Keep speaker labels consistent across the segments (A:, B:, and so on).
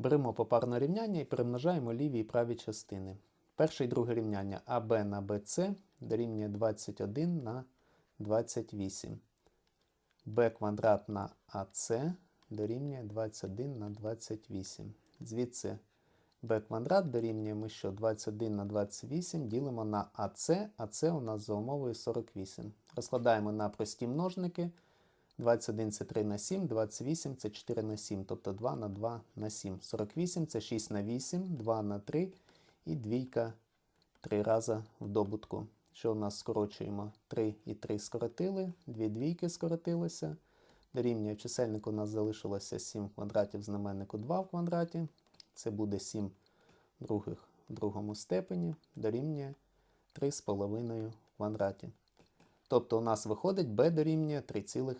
A: Беремо попарне рівняння і перемножаємо ліві і праві частини. Перше і друге рівняння АБ на БЦ дорівнює 21 на 28. b квадрат на АС дорівнює 21 на 28. Звідси b квадрат дорівнює ми що 21 на 28 ділимо на АС, а це у нас за умовою 48. Розкладаємо на прості множники. 21 це 3 на 7, 28 це 4 на 7, тобто 2 на 2 на 7. 48 це 6 на 8, 2 на 3 і двійка 3 рази в добутку. Що у нас скорочуємо? 3 і 3 скоротили, 2 двійки скоротилося. Дорівнює чисельнику у нас залишилося 7 в квадраті знаменнику 2 в квадраті. Це буде 7 других в другому степені, дорівнює 3,5 в квадраті. Тобто у нас виходить b дорівнює 3,5.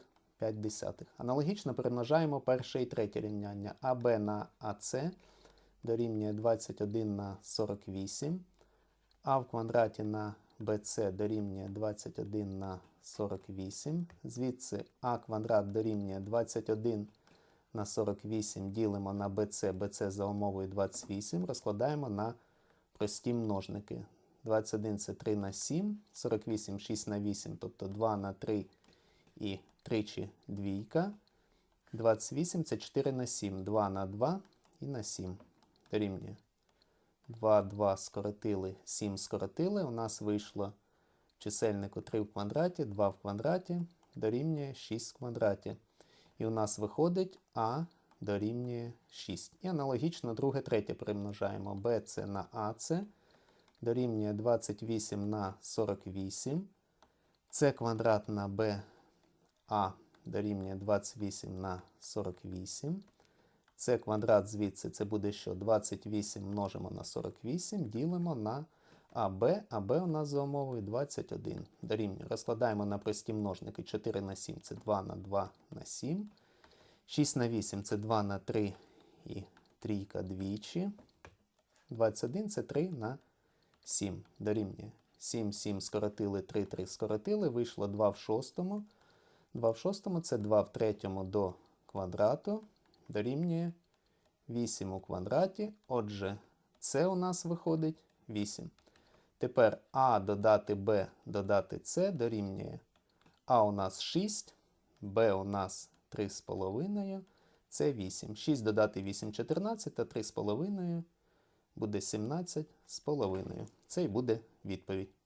A: Аналогічно перемножаємо перше і третє рівняння. АБ на АС дорівнює 21 на 48. А в квадраті на BC дорівнює 21 на 48. Звідси А квадрат дорівнює 21 на 48 ділимо на BC, BC за умовою 28, розкладаємо на прості множники. 21 це 3 на 7, 48 6 на 8, тобто 2 на 3 і тричі двійка. 28 це 4 на 7, 2 на 2 і на 7. Дорівнює. 2, 2 скоротили, 7 скоротили. У нас вийшло чисельнику 3 в квадраті, 2 в квадраті, дорівнює 6 в квадраті. І у нас виходить А дорівнює 6. І аналогічно друге, третє примножаємо. BC на AC дорівнює 28 на 48. С квадрат на Б А дорівнює 28 на 48. С квадрат звідси це буде що? 28 множимо на 48, ділимо на АБ, АБ у нас за умовою 21. Дорівнює. Розкладаємо на прості множники 4 на 7 це 2 на 2 на 7. 6 на 8 це 2 на 3 і трійка двічі. 21 це 3 на 7. Дорівнює. 7, 7 скоротили, 3, 3 скоротили. Вийшло 2 в шостому. 2 в шостому це 2 в третьому до квадрату. Дорівнює 8 у квадраті. Отже, це у нас виходить 8. Тепер А додати Б додати С дорівнює А у нас 6, Б у нас 3,5, С 8. 6 додати 8 14, а 3,5 буде 17,5. Це і буде відповідь.